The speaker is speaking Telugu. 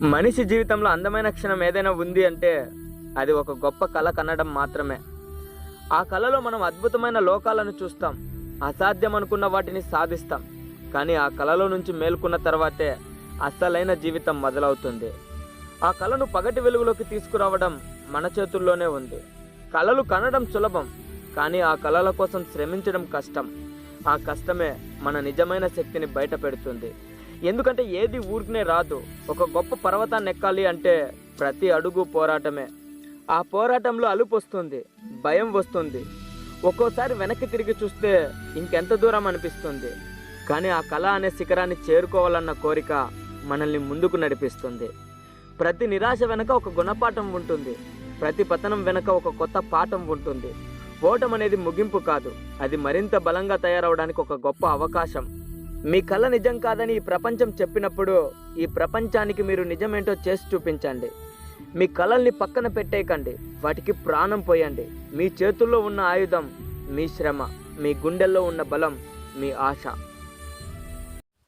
మనిషి జీవితంలో అందమైన క్షణం ఏదైనా ఉంది అంటే అది ఒక గొప్ప కళ కనడం మాత్రమే. ఆ కళలో మనం అద్భుతమైన లోకాలను చూస్తాం అసాధ్యం అనుకున్న వాటిని సాధిస్తాం. కానీ ఆ కళలో నుంచి మేల్కొన్న తర్వాతే అసలైన జీవితం మొదలవుతుంది. ఆ కళను పగటి వెలుగులోకి తీసుకురావడం మన చేతుల్లోనే ఉంది. కళలు కనడం సులభం కానీ ఆ కళల కోసం శ్రమించడం కష్టం. ఆ కష్టమే మన నిజమైన శక్తిని బయట పెడుతుంది ఎందుకంటే ఏది ఊరికనే రాదు. ఒక గొప్ప పర్వతాన్ని ఎక్కాలి అంటే ప్రతి అడుగు పోరాటమే. ఆ పోరాటంలో అలుపు వస్తుంది భయం వస్తుంది. ఒక్కోసారి వెనక్కి తిరిగి చూస్తే ఇంకెంత దూరం అనిపిస్తుంది. కానీ ఆ కళ అనే శిఖరాన్ని చేరుకోవాలన్న కోరిక మనల్ని ముందుకు నడిపిస్తుంది. ప్రతి నిరాశ వెనక ఒక గుణపాఠం ఉంటుంది. ప్రతి పతనం వెనక ఒక కొత్త పాఠం ఉంటుంది. ఓటం అనేది ముగింపు కాదు. అది మరింత బలంగా తయారవడానికి ఒక గొప్ప అవకాశం. మీ కళ నిజం కాదని ఈ ప్రపంచం చెప్పినప్పుడు ఈ ప్రపంచానికి మీరు నిజమేంటో చేసి చూపించండి. మీ కళల్ని పక్కన పెట్టేయకండి. వాటికి ప్రాణం పోయండి. మీ చేతుల్లో ఉన్న ఆయుధం మీ శ్రమ మీ గుండెల్లో ఉన్న బలం మీ ఆశ.